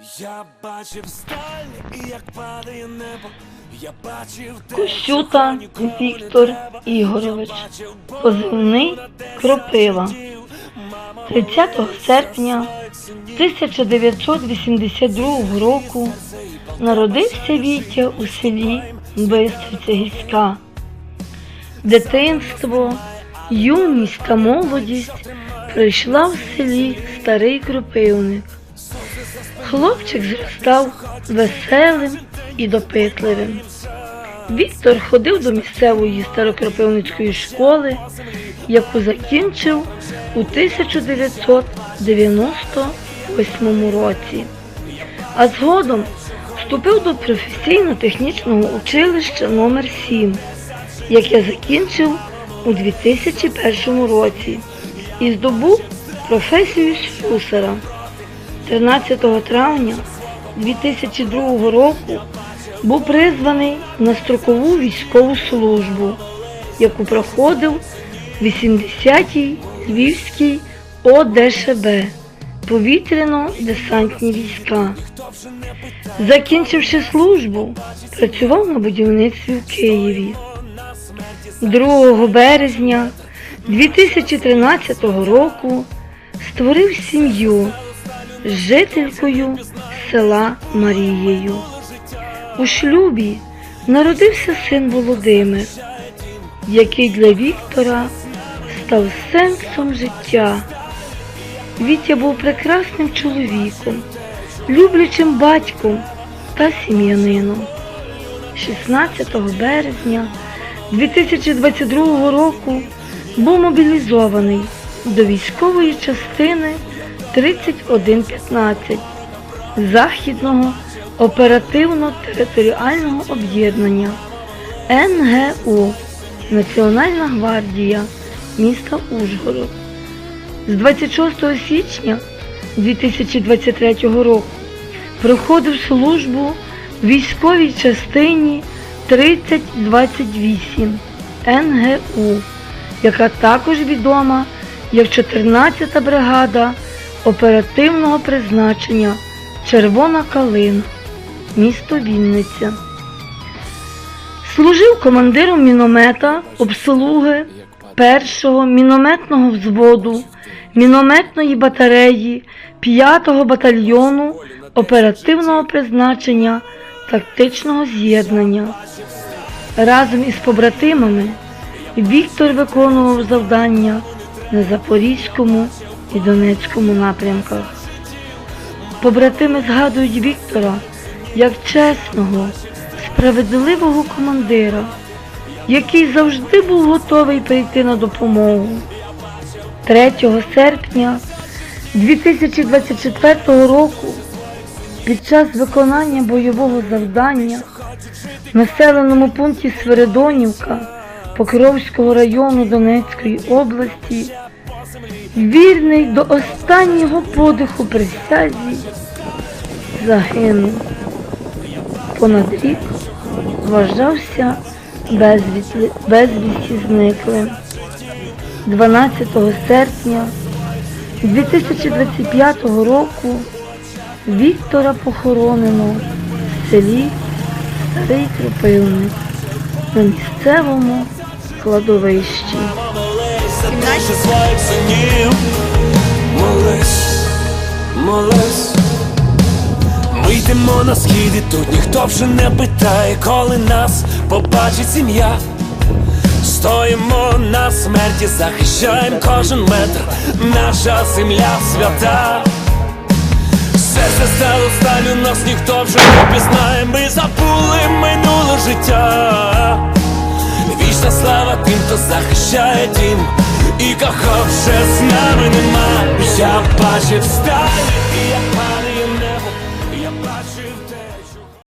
Я бачив сталь, і як падає небо. Я бачив те, Косюта Віктор Ігорович, позивний Кропива. 30 серпня 1982 року народився Вітя у селі Бистриця Гірська. Дитинство, юність та молодість пройшла в селі Старий Кропивник. Хлопчик зростав веселим і допитливим. Віктор ходив до місцевої старокропивницької школи, яку закінчив у 1998 році, а згодом вступив до професійно-технічного училища номер 7 яке закінчив у 2001 році і здобув професію слюсара. 13 травня 2002 року був призваний на строкову військову службу, яку проходив в 80-й Львівській ОДШБ повітряно-десантні війська. Закінчивши службу, працював на будівництві в Києві. 2 березня 2013 року створив сім'ю жителькою села Марією. У шлюбі народився син Володимир, який для Віктора став сенсом життя. Вітя був прекрасним чоловіком, люблячим батьком та сім'янином. 16 березня 2022 року був мобілізований до військової частини 3115 Західного оперативно-територіального об'єднання НГУ Національна гвардія міста Ужгород. З 26 січня 2023 року проходив службу в військовій частині 3028 НГУ, яка також відома як 14-та бригада оперативного призначення Червона Калина, місто Вінниця. Служив командиром міномета обслуги першого мінометного взводу мінометної батареї 5-го батальйону оперативного призначення тактичного з'єднання. Разом із побратимами Віктор виконував завдання на Запорізькому і Донецькому напрямках. Побратими згадують Віктора як чесного, справедливого командира, який завжди був готовий прийти на допомогу. 3 серпня 2024 року під час виконання бойового завдання в населеному пункті Свиридонівка Покровського району Донецької області вірний до останнього подиху присязі загинув. Понад рік вважався безвісті, зниклим. 12 серпня 2025 року Віктора похоронено в селі Старий Кропивник на місцевому кладовищі. Наші своїх синів. Молись, молись. Ми йдемо на схід і тут ніхто вже не питає, коли нас побачить сім'я. Стоїмо на смерті, захищаємо кожен метр, наша земля свята. Серце стало сталю, нас ніхто вже не пізнає, ми забули минуле життя. Вічна слава тим, хто захищає дім, і кого вже з нами нема. Я бачив сталь, і як